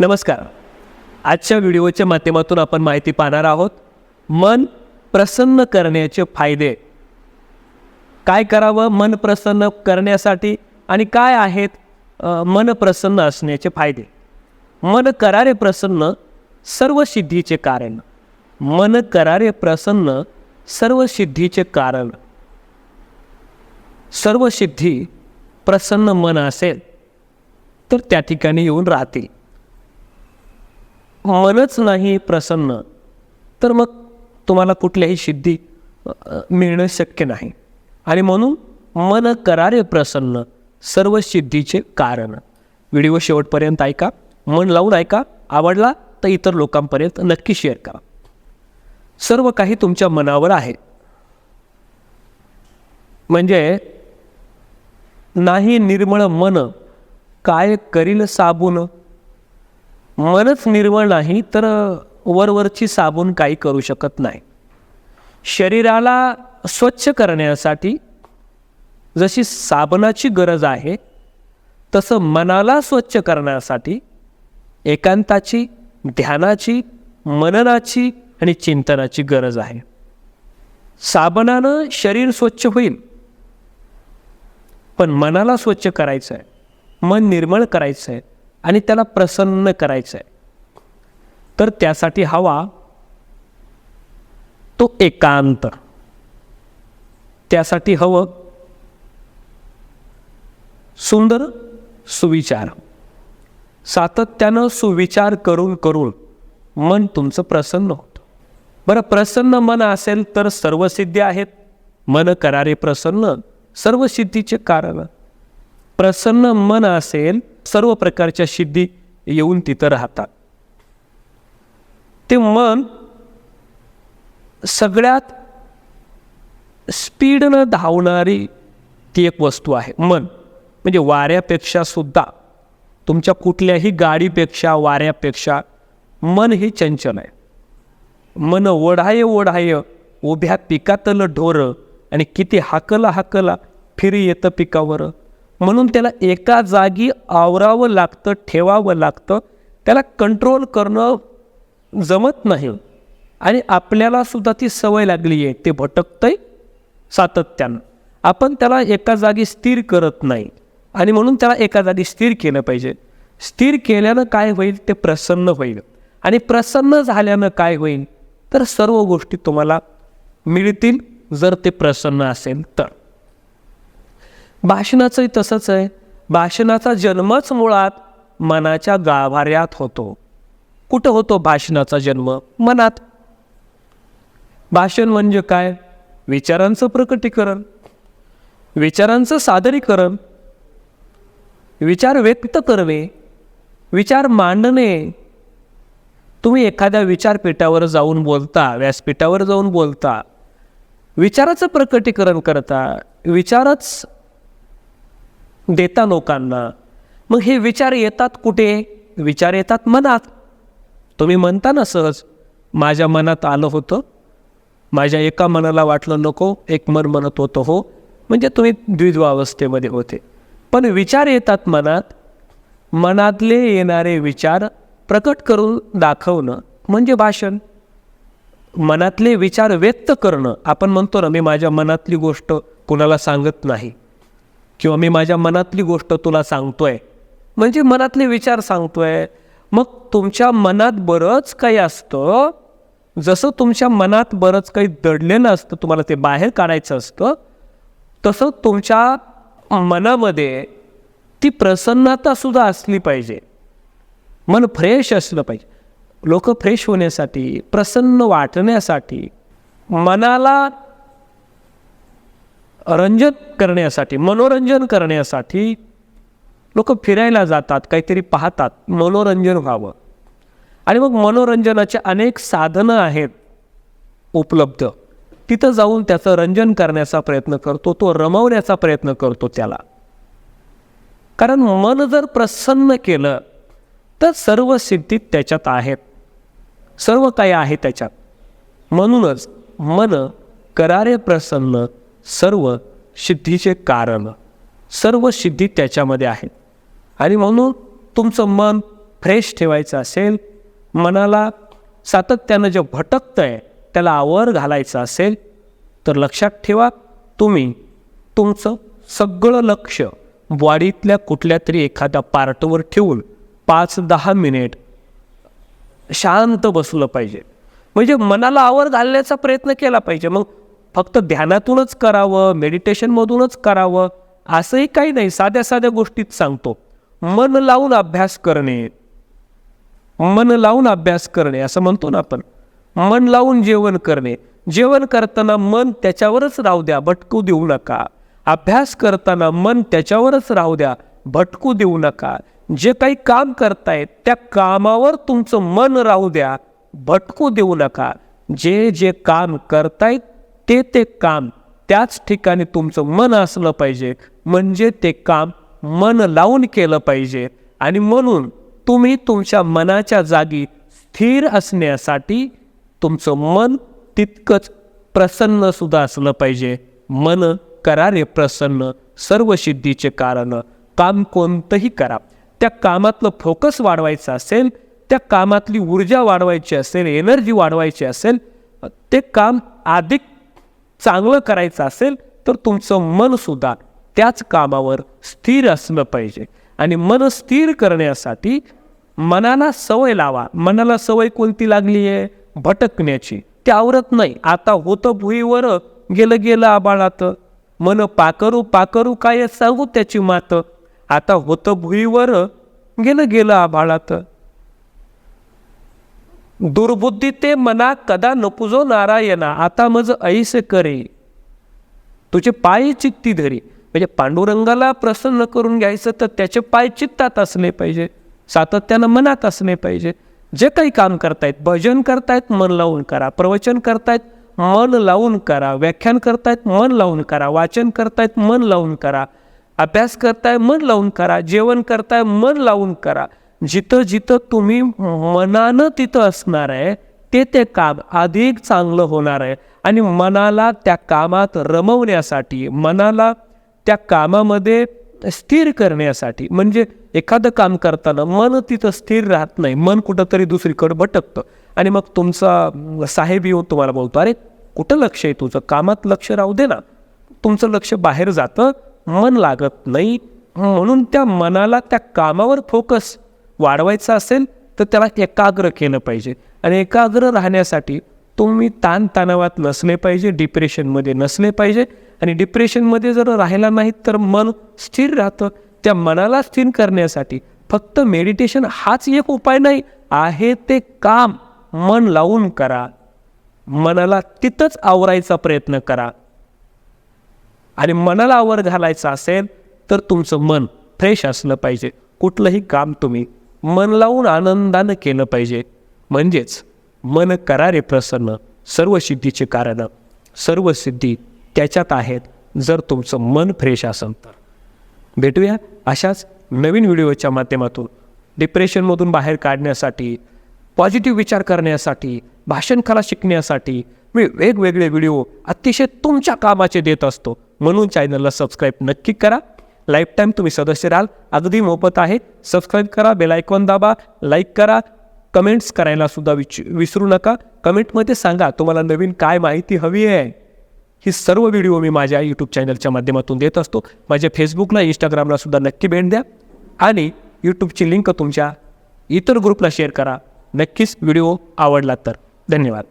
नमस्कार. आजच्या व्हिडिओच्या माध्यमातून आपण माहिती पाहणार आहोत मन प्रसन्न करण्याचे फायदे. काय करावं? मन प्रसन्न करण्यासाठी आणि काय आहेत मन प्रसन्न असण्याचे फायदे? मन करारे प्रसन्न सर्व सिद्धीचे कारण. मन करारे प्रसन्न सर्व सिद्धीचे कारण. सर्व सिद्धी प्रसन्न मन असेल तर त्या ठिकाणी येऊन राहतील. मनच नाही प्रसन्न तर मग तुम्हाला कुठल्याही सिद्धी मिळणं शक्य नाही. आणि म्हणून मन करारे प्रसन्न सर्व सिद्धीचे कारण. व्हिडिओ शेवटपर्यंत ऐका मन लावून ऐका आवडला तर इतर लोकांपर्यंत नक्की शेअर करा. सर्व काही तुमच्या मनावर आहे. म्हणजे नाही निर्मळ मन काय करील साबून? मनच निर्मळ नाही तर वरवरची साबून काही करू शकत नाही. शरीराला स्वच्छ करण्यासाठी जशी साबणाची गरज आहे तसं मनाला स्वच्छ करण्यासाठी एकांताची ध्यानाची मननाची आणि चिंतनाची गरज आहे. साबणानं शरीर स्वच्छ होईल पण मनाला स्वच्छ करायचं आहे मन निर्मळ करायचं आहे आणि त्याला प्रसन्न करायचं आहे तर त्यासाठी हवा तो एकांत. त्यासाठी हवं सुंदर सुविचार. सातत्यानं सुविचार करून करून मन तुमचं प्रसन्न होतं. बरं प्रसन्न मन असेल तर सर्व सिद्धी आहेत. मन करारे प्रसन्न सर्व सिद्धीचे कारण. प्रसन्न मन असेल सर्व प्रकारच्या सिद्धी येऊन तिथं राहतात. ते मन सगळ्यात स्पीडनं धावणारी ती एक वस्तू आहे मन. म्हणजे वाऱ्यापेक्षा सुद्धा तुमच्या कुठल्याही गाडीपेक्षा वाऱ्यापेक्षा मन हे चंचल आहे. मन ओढाय ओढाय उभ्या पिकातलं ढोर आणि किती हाकला हाकला फिरी येतं पिकावर म्हणून त्याला एका जागी आवरावं लागतं ठेवावं लागतं. त्याला कंट्रोल करणं जमत नाही. आणि आपल्याला सुद्धा ती सवय लागली आहे. ते भटकतंय सातत्यानं. आपण त्याला एका जागी स्थिर करत नाही. आणि म्हणून त्याला एका जागी स्थिर केलं पाहिजे. स्थिर केल्यानं काय होईल? ते प्रसन्न होईल. आणि प्रसन्न झाल्यानं काय होईल? तर सर्व गोष्टी तुम्हाला मिळतील जर ते प्रसन्न असेल तर. भाषणाचंही तसंच आहे. भाषणाचा जन्मच मुळात मनाच्या गाभाऱ्यात होतो. कुठं होतो भाषणाचा जन्म? मनात. भाषण म्हणजे काय? विचारांचं प्रकटीकरण. विचारांचं सादरीकरण. विचार व्यक्त करणे. विचार मांडणे. तुम्ही एखाद्या विचारपीठावर जाऊन बोलता व्यासपीठावर जाऊन बोलता. विचाराचं प्रकटीकरण करता. विचारच देता लोकांना. मग हे विचार येतात कुठे? विचार येतात मनात. तुम्ही म्हणता ना सहज माझ्या मनात आलं होतं. माझ्या एका मनाला वाटलं नको एक मन म्हणत होतं हो. म्हणजे तुम्ही द्विध्वावस्थेमध्ये होते. पण विचार येतात मनात. मनातले येणारे विचार प्रकट करून दाखवणं म्हणजे भाषण. मनातले विचार व्यक्त करणं. आपण म्हणतो ना मी माझ्या मनातली गोष्ट कुणाला सांगत नाही. किंवा मी माझ्या मनातली गोष्ट तुला सांगतोय म्हणजे मनातले विचार सांगतोय मग तुमच्या मनात बरंच काही असतं. जसं तुमच्या मनात बरंच काही दडलेलं असतं तुम्हाला ते बाहेर काढायचं असतं तसं तुमच्या मनामध्ये ती प्रसन्नतासुद्धा असली पाहिजे. मन फ्रेश असलं पाहिजे. लोक फ्रेश होण्यासाठी प्रसन्न वाटण्यासाठी मनाला रंजन करण्यासाठी मनोरंजन करण्यासाठी लोक फिरायला जातात काहीतरी पाहतात मनोरंजन व्हावं. आणि मग मनोरंजनाचे अनेक साधनं आहेत उपलब्ध. तिथं जाऊन त्याचं रंजन करण्याचा प्रयत्न करतो तो रमवण्याचा प्रयत्न करतो त्याला. कारण मन जर प्रसन्न केलं तर सर्व सिद्धी त्याच्यात आहेत. सर्व काही आहे त्याच्यात. म्हणूनच मन करारे प्रसन्न सर्व सिद्धीचे कारण सर्व सिद्धी त्याच्यामध्ये आहेत. आणि म्हणून तुमचं मन फ्रेश ठेवायचं असेल मनाला सातत्यानं जे भटकतं आहे त्याला आवर घालायचं असेल तर लक्षात ठेवा तुम्ही तुमचं सगळं लक्ष बॉडीतल्या कुठल्या तरी एखाद्या पार्टवर ठेवून पाच दहा मिनिट शांत बसलं पाहिजे. म्हणजे मनाला आवर घालण्याचा प्रयत्न केला पाहिजे. मग फक्त ध्यानातूनच करावं मेडिटेशनमधूनच करावं असंही काही नाही. साध्या साध्या गोष्टीत सांगतो. मन लावून अभ्यास करणे. मन लावून अभ्यास करणे असं म्हणतो ना आपण. मन लावून जेवण करणे. जेवण करताना मन त्याच्यावरच राहू द्या भटकू देऊ नका. अभ्यास करताना मन त्याच्यावरच राहू द्या भटकू देऊ नका. जे काही काम करतायत त्या कामावर तुमचं मन राहू द्या भटकू देऊ नका. जे जे काम करतायत ते ते काम त्याच ठिकाणी तुमचं मन असलं पाहिजे. म्हणजे ते काम मन लावून केलं पाहिजे. आणि म्हणून तुम्ही तुमच्या मनाच्या जागी स्थिर असण्यासाठी तुमचं मन तितकंच प्रसन्नसुद्धा असलं पाहिजे. मन करारे प्रसन्न सर्व सिद्धीचे कारण. काम कोणतंही करा. त्या कामातलं फोकस वाढवायचं असेल त्या कामातली ऊर्जा वाढवायची असेल एनर्जी वाढवायची असेल ते काम अधिक चांगलं करायचं असेल तर तुमचं मनसुद्धा त्याच कामावर स्थिर असलं पाहिजे. आणि मन स्थिर करण्यासाठी मनाला सवय लावा. मनाला सवय कोणती लागली आहे? भटकण्याची. ते आवरत नाही. आता होतं भुईवर गेलं गेलं आबाळात. मन पाकरू पाकरू काय सांगू त्याची मात. आता होतं भुईवर गेलं गेलं आबाळात. दुर्बुद्धी ते मना कदा नपुजो नारायणा आता मज ऐसे करे. तुझे पाय चित्ती धरी. म्हणजे पांडुरंगाला प्रसन्न करून घ्यायचं तर त्याचे पाय चित्तात असले पाहिजे. सातत्यानं मनात असले पाहिजे. जे काही काम करतायत भजन करतायत मन लावून करा. प्रवचन करतायत मन लावून करा. व्याख्यान करतायत मन लावून करा. वाचन करतायत मन लावून करा. अभ्यास करताय मन लावून करा. जेवण करताय मन लावून करा. जिथं जिथं तुम्ही मनानं तिथं असणार आहे ते ते काम अधिक चांगलं होणार आहे. आणि मनाला त्या कामात रमवण्यासाठी मनाला त्या कामामध्ये स्थिर करण्यासाठी म्हणजे एखादं काम करताना मन तिथं स्थिर राहत नाही मन कुठंतरी दुसरीकडं भटकतं. आणि मग तुमचा साहेब येऊन तुम्हाला बोलतो अरे कुठं लक्ष आहे तुझं? कामात लक्ष राहू दे ना. तुमचं लक्ष बाहेर जातं मन लागत नाही. म्हणून त्या मनाला त्या कामावर फोकस वाढवायचा असेल तर त्याला एकाग्र केलं पाहिजे. आणि एकाग्र राहण्यासाठी तुम्ही ताणतणावात नसले पाहिजे डिप्रेशनमध्ये नसले पाहिजे. आणि डिप्रेशनमध्ये जर राहिला नाहीत तर मन स्थिर राहतं. त्या मनाला स्थिर करण्यासाठी फक्त मेडिटेशन हाच एक उपाय नाही आहे ते काम. मन लावून करा. मनाला तिथंच आवरायचा प्रयत्न करा. आणि मनाला आवर घालायचा असेल तर तुमचं मन फ्रेश असलं पाहिजे. कुठलंही काम तुम्ही मन लावून आनंदानं केलं पाहिजे. म्हणजेच मन करा रे प्रसन्न सर्व सिद्धीचे कारण सर्व सिद्धी त्याच्यात आहेत जर तुमचं मन फ्रेश असेल तर. भेटूया अशाच नवीन व्हिडिओच्या माध्यमातून. डिप्रेशनमधून बाहेर काढण्यासाठी पॉझिटिव्ह विचार करण्यासाठी भाषण कला शिकण्यासाठी मी वेगवेगळे व्हिडिओ अतिशय तुमच्या कामाचे देत असतो. म्हणून चॅनलला सबस्क्राईब नक्की करा. लाईफ टाईम तुम्ही सदस्य राहाल. अगदी मोफत आहे. सबस्क्राईब करा बेल आयकॉन दाबा लाईक करा. कमेंट्स करायला सुद्धा विच विसरू नका. कमेंटमध्ये सांगा तुम्हाला नवीन काय माहिती हवी आहे? ही सर्व व्हिडिओ मी माझ्या यूट्यूब चॅनलच्या माध्यमातून देत असतो. माझ्या फेसबुकला इंस्टाग्रामला सुद्धा नक्की भेट द्या. आणि यूट्यूबची लिंक तुमच्या इतर ग्रुपला शेअर करा. नक्कीच व्हिडिओ आवडला तर. धन्यवाद.